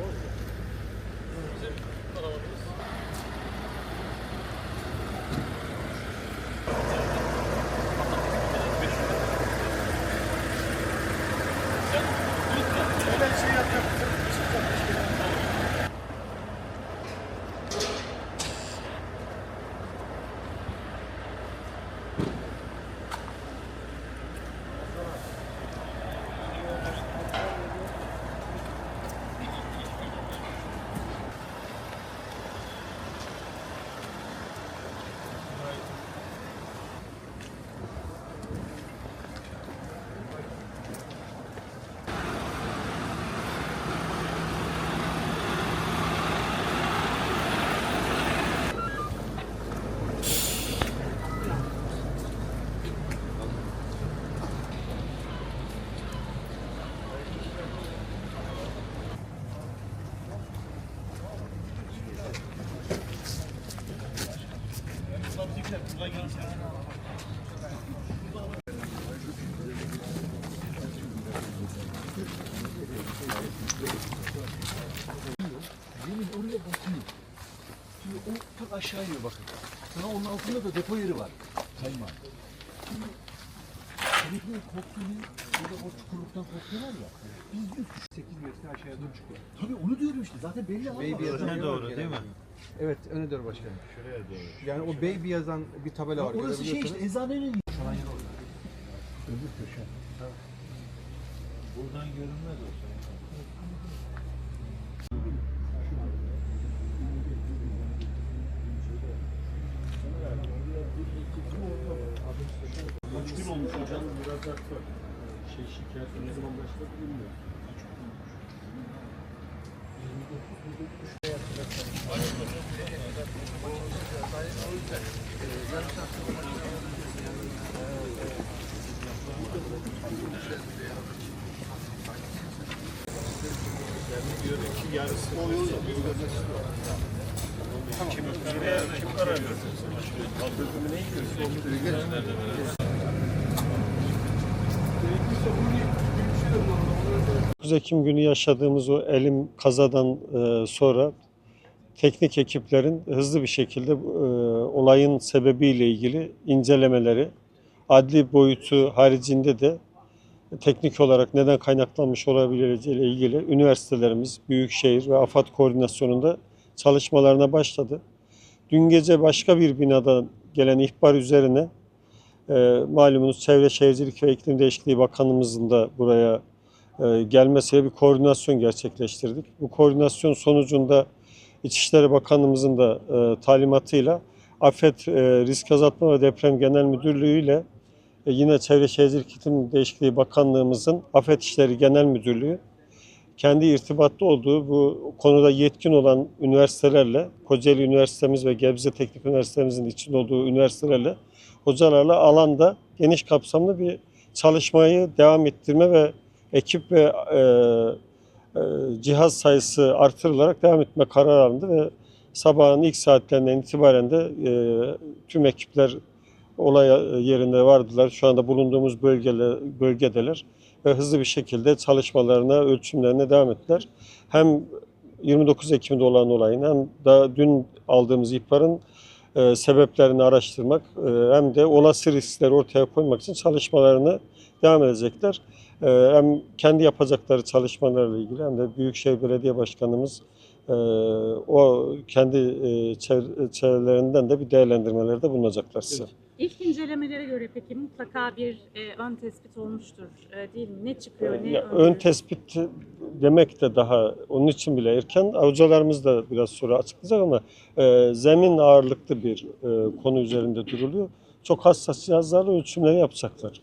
Oh, yeah. O tak aşağı iniyor bakın. Sonra onun altında da depo yeri var. Kayma. Şimdi Telefonun korktuğunu, burada o çukurluktan korkuyorlar ya. Biz diyoruz ki 8 metre aşağıya doğru çıkıyor. Tabii onu diyorum işte. Zaten belli ama. Öne doğru değil mi? Evet öne doğru başkanım. Şuraya doğru. Yani o baby yazan bir tabela var. Orası şey işte eczanenin çalan yer orada. Öbür köşe. Buradan görünmez olsa. Kaç gün olmuş hocam? Biraz var. Şey şikayet ne zaman başladı bilmiyorum. Ekim günü yaşadığımız o elim kazadan e, sonra teknik ekiplerin hızlı bir şekilde e, olayın sebebiyle ilgili incelemeleri, adli boyutu haricinde de teknik olarak neden kaynaklanmış olabileceğiyle ilgili üniversitelerimiz, büyükşehir ve AFAD koordinasyonunda çalışmalarına başladı. Dün gece başka bir binadan gelen ihbar üzerine e, malumunuz Çevre Şehircilik ve İklim Değişikliği Bakanımızın da buraya e, gelmesiyle bir koordinasyon gerçekleştirdik. Bu koordinasyon sonucunda İçişleri Bakanımızın da e, talimatıyla Afet Risk Azaltma ve Deprem Genel Müdürlüğü ile yine Çevre Şehircilik İklim Değişikliği Bakanlığımızın Afet İşleri Genel Müdürlüğü kendi irtibatlı olduğu bu konuda yetkin olan üniversitelerle, Kocaeli Üniversitemiz ve Gebze Teknik Üniversitemizin içinde olduğu üniversitelerle, hocalarla alanda geniş kapsamlı bir çalışmayı devam ettirme ve ekip ve e, e, cihaz sayısı artırılarak devam etme kararı alındı ve sabahın ilk saatlerinden itibaren de e, tüm ekipler olay yerinde vardılar. Şu anda bulunduğumuz bölgele, bölgedeler ve hızlı bir şekilde çalışmalarına, ölçümlerine devam ettiler. Hem 29 Ekim'de olan olayın hem da dün aldığımız ihbarın e, sebeplerini araştırmak e, hem de olası riskleri ortaya koymak için çalışmalarını devam edecekler. E, hem kendi yapacakları çalışmalarla ilgili hem de Büyükşehir Belediye Başkanımız e, o kendi e, çev- çevrelerinden de bir değerlendirmelerde bulunacaklar size. İlk incelemelere göre peki mutlaka bir e, ön tespit olmuştur e, değil mi? Ne çıkıyor, ne Ya, ön tespit demek de daha onun için bile erken. Hocalarımız da biraz sonra açıklayacak ama e, zemin ağırlıklı bir e, konu üzerinde duruluyor. Çok hassas cihazlarla ölçümleri yapacaklar.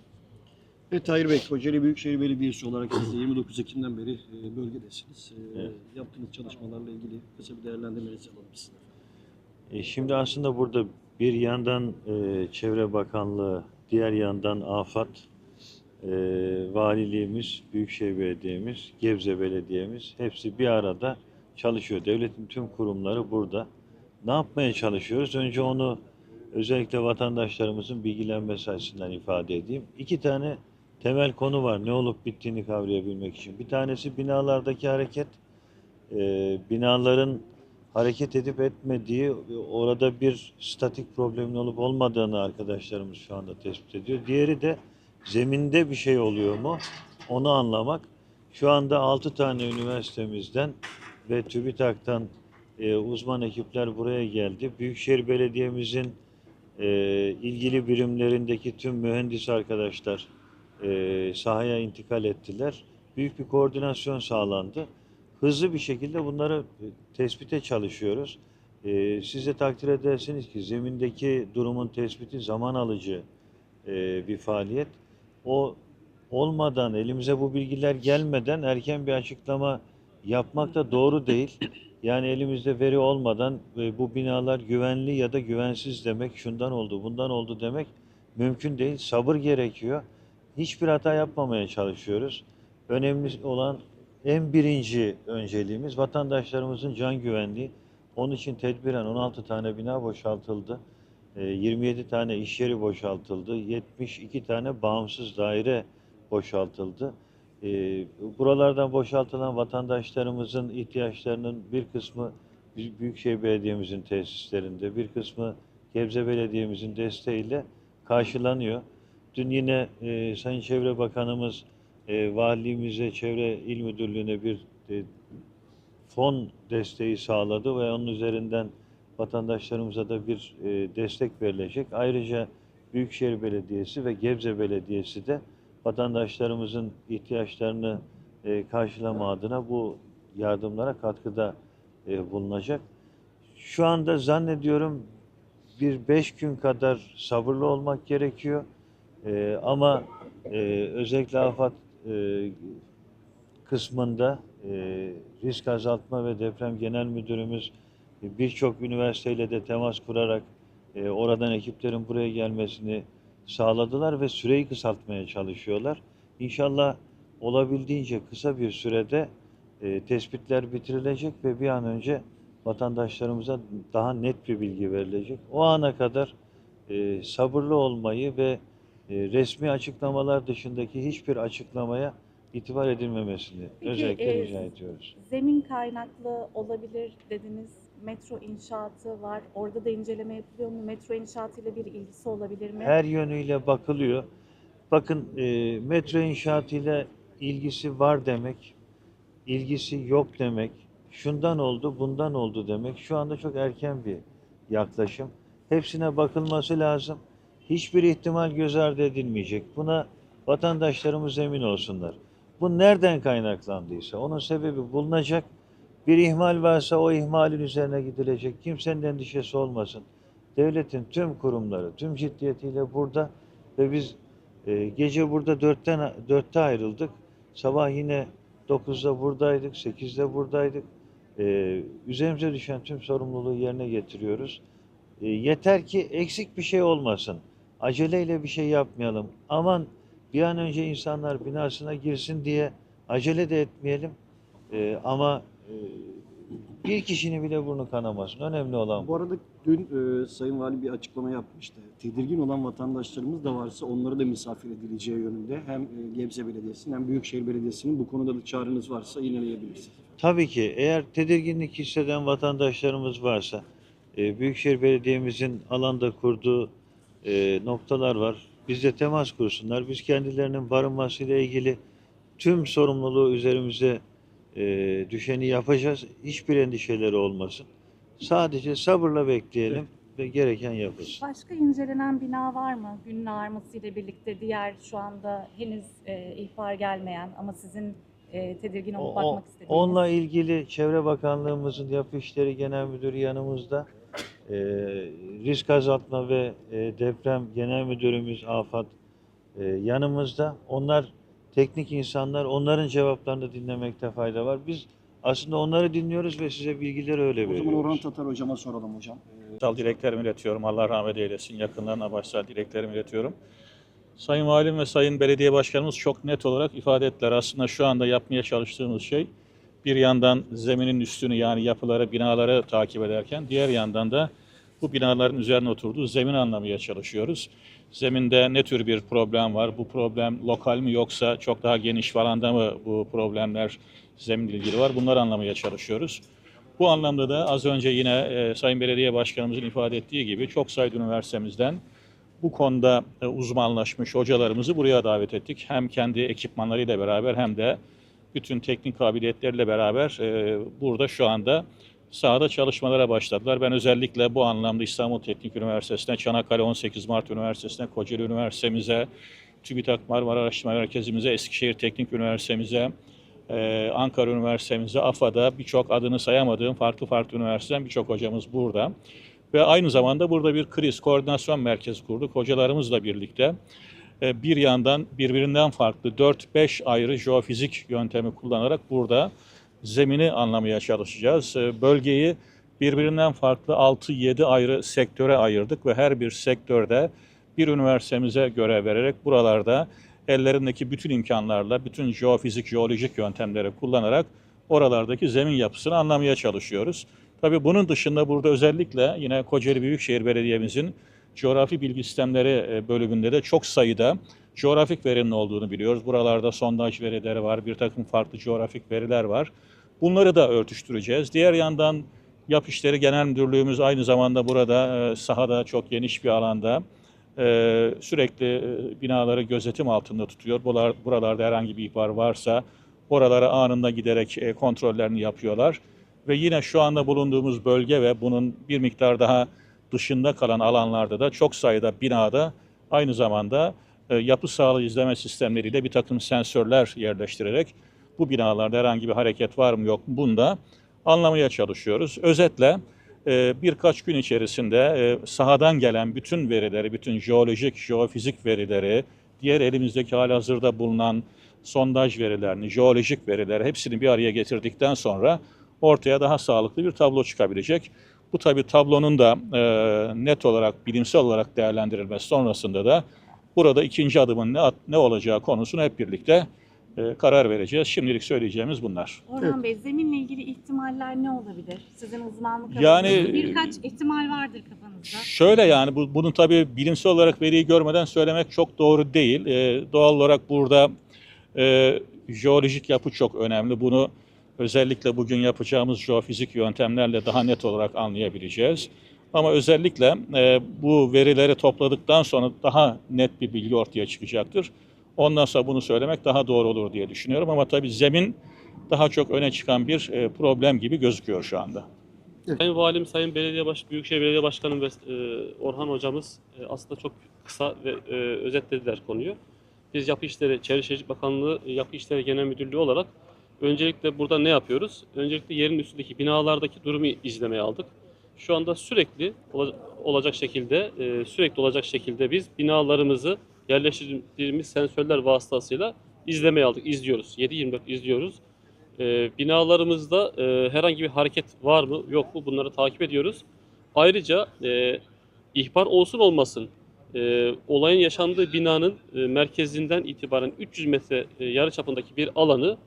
Evet Tahir Bey, Kocaeli Büyükşehir Belediyesi olarak siz de 29 Ekim'den beri e, bölgedesiniz. E, Yaptığınız çalışmalarla ilgili kısa bir değerlendirmenizi alalım sizden. E, şimdi aslında burada bir yandan e, Çevre Bakanlığı, diğer yandan AFAD, e, Valiliğimiz, Büyükşehir Belediye'miz, Gebze Belediye'miz hepsi bir arada çalışıyor. Devletin tüm kurumları burada. Ne yapmaya çalışıyoruz? Önce onu özellikle vatandaşlarımızın bilgilenmesi açısından ifade edeyim. İki tane temel konu var ne olup bittiğini kavrayabilmek için. Bir tanesi binalardaki hareket, e, binaların hareket edip etmediği, orada bir statik problemin olup olmadığını arkadaşlarımız şu anda tespit ediyor. Diğeri de zeminde bir şey oluyor mu onu anlamak. Şu anda 6 tane üniversitemizden ve TÜBİTAK'tan e, uzman ekipler buraya geldi. Büyükşehir Belediye'mizin e, ilgili birimlerindeki tüm mühendis arkadaşlar e, sahaya intikal ettiler. Büyük bir koordinasyon sağlandı. Hızlı bir şekilde bunları e, tespite çalışıyoruz. E, siz de takdir edersiniz ki zemindeki durumun tespiti zaman alıcı e, bir faaliyet. O olmadan, elimize bu bilgiler gelmeden erken bir açıklama yapmak da doğru değil. Yani elimizde veri olmadan e, bu binalar güvenli ya da güvensiz demek, şundan oldu, bundan oldu demek mümkün değil. Sabır gerekiyor. Hiçbir hata yapmamaya çalışıyoruz. Önemli olan en birinci önceliğimiz vatandaşlarımızın can güvenliği. Onun için tedbiren 16 tane bina boşaltıldı. E, 27 tane iş yeri boşaltıldı. 72 tane bağımsız daire boşaltıldı. E, buralardan boşaltılan vatandaşlarımızın ihtiyaçlarının bir kısmı Büy- Büyükşehir Belediye'mizin tesislerinde, bir kısmı Gebze Belediye'mizin desteğiyle karşılanıyor. Dün yine e, Sayın Çevre Bakanımız e, valiliğimize, Çevre İl Müdürlüğü'ne bir e, fon desteği sağladı ve onun üzerinden vatandaşlarımıza da bir e, destek verilecek. Ayrıca Büyükşehir Belediyesi ve Gebze Belediyesi de vatandaşlarımızın ihtiyaçlarını e, karşılama adına bu yardımlara katkıda e, bulunacak. Şu anda zannediyorum bir beş gün kadar sabırlı olmak gerekiyor. E, ama e, özellikle AFAD e, kısmında e, risk azaltma ve deprem genel müdürümüz e, birçok üniversiteyle de temas kurarak e, oradan ekiplerin buraya gelmesini sağladılar ve süreyi kısaltmaya çalışıyorlar. İnşallah olabildiğince kısa bir sürede e, tespitler bitirilecek ve bir an önce vatandaşlarımıza daha net bir bilgi verilecek. O ana kadar e, sabırlı olmayı ve resmi açıklamalar dışındaki hiçbir açıklamaya itibar edilmemesini Peki, özellikle e, rica ediyoruz. Zemin kaynaklı olabilir dediniz. Metro inşaatı var. Orada da inceleme yapılıyor mu? Metro inşaatıyla bir ilgisi olabilir mi? Her yönüyle bakılıyor. Bakın e, metro inşaatıyla ilgisi var demek, ilgisi yok demek, şundan oldu, bundan oldu demek şu anda çok erken bir yaklaşım. Hepsine bakılması lazım. Hiçbir ihtimal göz ardı edilmeyecek. Buna vatandaşlarımız emin olsunlar. Bu nereden kaynaklandıysa onun sebebi bulunacak. Bir ihmal varsa o ihmalin üzerine gidilecek. Kimsenin endişesi olmasın. Devletin tüm kurumları tüm ciddiyetiyle burada ve biz e, gece burada dörtten dörtte ayrıldık. Sabah yine 9'da buradaydık, 8'de buradaydık. E, üzerimize düşen tüm sorumluluğu yerine getiriyoruz. E, yeter ki eksik bir şey olmasın. Aceleyle bir şey yapmayalım. Aman bir an önce insanlar binasına girsin diye acele de etmeyelim. E, ama e, bir kişinin bile burnu kanamasın. Önemli olan bu. Bu arada dün e, Sayın Vali bir açıklama yapmıştı. Tedirgin olan vatandaşlarımız da varsa onları da misafir edileceği yönünde hem e, Gebze Belediyesi'nin hem Büyükşehir Belediyesi'nin bu konuda da çağrınız varsa yineleyebilirsiniz. Tabii ki eğer tedirginlik hisseden vatandaşlarımız varsa e, Büyükşehir Belediye'mizin alanda kurduğu e, noktalar var. Bizle temas kursunlar. Biz kendilerinin barınmasıyla ilgili tüm sorumluluğu üzerimize e, düşeni yapacağız. Hiçbir endişeleri olmasın. Sadece sabırla bekleyelim ve gereken yapılsın. Başka incelenen bina var mı? Günün ağarması ile birlikte diğer şu anda henüz e, ihbar gelmeyen ama sizin e, tedirgin olup o- bakmak istediğiniz. onunla ilgili Çevre Bakanlığımızın Yapı İşleri Genel Müdürü yanımızda. Ee, risk azaltma ve e, deprem genel müdürümüz Afat e, yanımızda. Onlar teknik insanlar. Onların cevaplarını dinlemekte fayda var. Biz aslında onları dinliyoruz ve size bilgileri öyle O veriyoruz. zaman Orhan Tatar hocama soralım hocam. E, Başsal dileklerimi iletiyorum. Allah rahmet eylesin. Yakınlarına başsal dileklerimi iletiyorum. Sayın Valim ve Sayın Belediye Başkanımız çok net olarak ifade ettiler. Aslında şu anda yapmaya çalıştığımız şey bir yandan zeminin üstünü yani yapıları, binaları takip ederken diğer yandan da bu binaların üzerine oturduğu zemin anlamaya çalışıyoruz. Zeminde ne tür bir problem var? Bu problem lokal mi yoksa çok daha geniş alanda mı bu problemler zeminle ilgili var? Bunları anlamaya çalışıyoruz. Bu anlamda da az önce yine e, Sayın Belediye Başkanımızın ifade ettiği gibi çok sayıda üniversitemizden bu konuda e, uzmanlaşmış hocalarımızı buraya davet ettik. Hem kendi ekipmanlarıyla beraber hem de bütün teknik kabiliyetleriyle beraber e, burada şu anda sahada çalışmalara başladılar. Ben özellikle bu anlamda İstanbul Teknik Üniversitesi'ne, Çanakkale 18 Mart Üniversitesi'ne, Kocaeli Üniversitemize, TÜBİTAK Marmara Araştırma Merkezimize, Eskişehir Teknik Üniversitemize, e, Ankara Üniversitemize, AFA'da birçok adını sayamadığım farklı farklı üniversiteden birçok hocamız burada. Ve aynı zamanda burada bir kriz koordinasyon merkezi kurduk hocalarımızla birlikte. E, Bir yandan birbirinden farklı 4-5 ayrı jeofizik yöntemi kullanarak burada zemini anlamaya çalışacağız. E, Bölgeyi birbirinden farklı 6-7 ayrı sektöre ayırdık ve her bir sektörde bir üniversitemize görev vererek buralarda ellerindeki bütün imkanlarla, bütün jeofizik, jeolojik yöntemleri kullanarak oralardaki zemin yapısını anlamaya çalışıyoruz. Tabii bunun dışında burada özellikle yine Kocaeli Büyükşehir Belediye'mizin coğrafi bilgi sistemleri e, bölümünde de çok sayıda coğrafik verinin olduğunu biliyoruz. Buralarda sondaj verileri var, bir takım farklı coğrafik veriler var. Bunları da örtüştüreceğiz. Diğer yandan Yap İşleri Genel Müdürlüğümüz aynı zamanda burada e, sahada çok geniş bir alanda e, sürekli binaları gözetim altında tutuyor. Buralar, buralarda herhangi bir ihbar varsa oralara anında giderek kontrollerini yapıyorlar. Ve yine şu anda bulunduğumuz bölge ve bunun bir miktar daha dışında kalan alanlarda da çok sayıda binada aynı zamanda e, yapı sağlığı izleme sistemleriyle bir takım sensörler yerleştirerek bu binalarda herhangi bir hareket var mı yok mu bunu da anlamaya çalışıyoruz. Özetle e, birkaç gün içerisinde e, sahadan gelen bütün verileri, bütün jeolojik, jeofizik verileri, diğer elimizdeki halihazırda bulunan sondaj verilerini, jeolojik verileri hepsini bir araya getirdikten sonra ortaya daha sağlıklı bir tablo çıkabilecek. Bu tabi tablonun da e, net olarak, bilimsel olarak değerlendirilmesi sonrasında da burada ikinci adımın ne, ne olacağı konusunu hep birlikte e, karar vereceğiz. Şimdilik söyleyeceğimiz bunlar. Orhan Bey zeminle ilgili ihtimaller ne olabilir? Sizin uzmanlık Yani- alanınız. birkaç ihtimal vardır kafanızda. Şöyle yani bu, bunun tabii bilimsel olarak veriyi görmeden söylemek çok doğru değil. Ee, doğal olarak burada e, jeolojik yapı çok önemli. Bunu özellikle bugün yapacağımız jeofizik yöntemlerle daha net olarak anlayabileceğiz. Ama özellikle e, bu verileri topladıktan sonra daha net bir bilgi ortaya çıkacaktır. Ondan sonra bunu söylemek daha doğru olur diye düşünüyorum. Ama tabii zemin daha çok öne çıkan bir e, problem gibi gözüküyor şu anda. Sayın Valim, Sayın Belediye Baş Büyükşehir Belediye Başkanım ve e, Orhan Hocamız e, aslında çok kısa ve e, özetlediler konuyu. Biz Yapı İşleri, Çevre Şehircilik Bakanlığı Yapı İşleri Genel Müdürlüğü olarak öncelikle burada ne yapıyoruz? Öncelikle yerin üstündeki binalardaki durumu izlemeye aldık. Şu anda sürekli ola- olacak şekilde, e, sürekli olacak şekilde biz binalarımızı yerleştirdiğimiz sensörler vasıtasıyla izlemeye aldık, izliyoruz. 7-24 izliyoruz. E, binalarımızda e, herhangi bir hareket var mı yok mu bunları takip ediyoruz. Ayrıca ihbar olsun olmasın olayın yaşandığı binanın merkezinden itibaren 300 metre e, yarı çapındaki bir alanı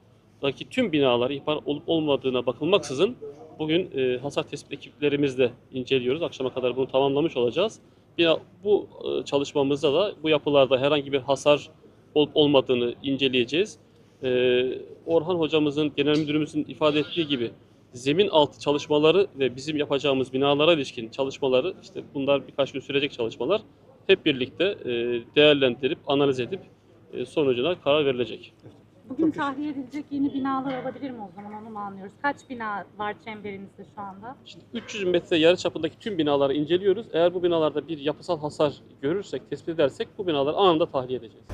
daki tüm binalar ihbar olup olmadığına bakılmaksızın bugün e, hasar tespit ekiplerimizle inceliyoruz. Akşama kadar bunu tamamlamış olacağız. Bina, bu e, çalışmamızda da bu yapılarda herhangi bir hasar olup olmadığını inceleyeceğiz. Ee, Orhan hocamızın, genel müdürümüzün ifade ettiği gibi zemin altı çalışmaları ve bizim yapacağımız binalara ilişkin çalışmaları, işte bunlar birkaç gün sürecek çalışmalar hep birlikte e, değerlendirip, analiz edip e, sonucuna karar verilecek. Bugün tahliye edilecek yeni binalar olabilir mi o zaman onu mu anlıyoruz? Kaç bina var çemberinizde şu anda? Şimdi 300 metre yarı çapındaki tüm binaları inceliyoruz. Eğer bu binalarda bir yapısal hasar görürsek, tespit edersek bu binaları anında tahliye edeceğiz.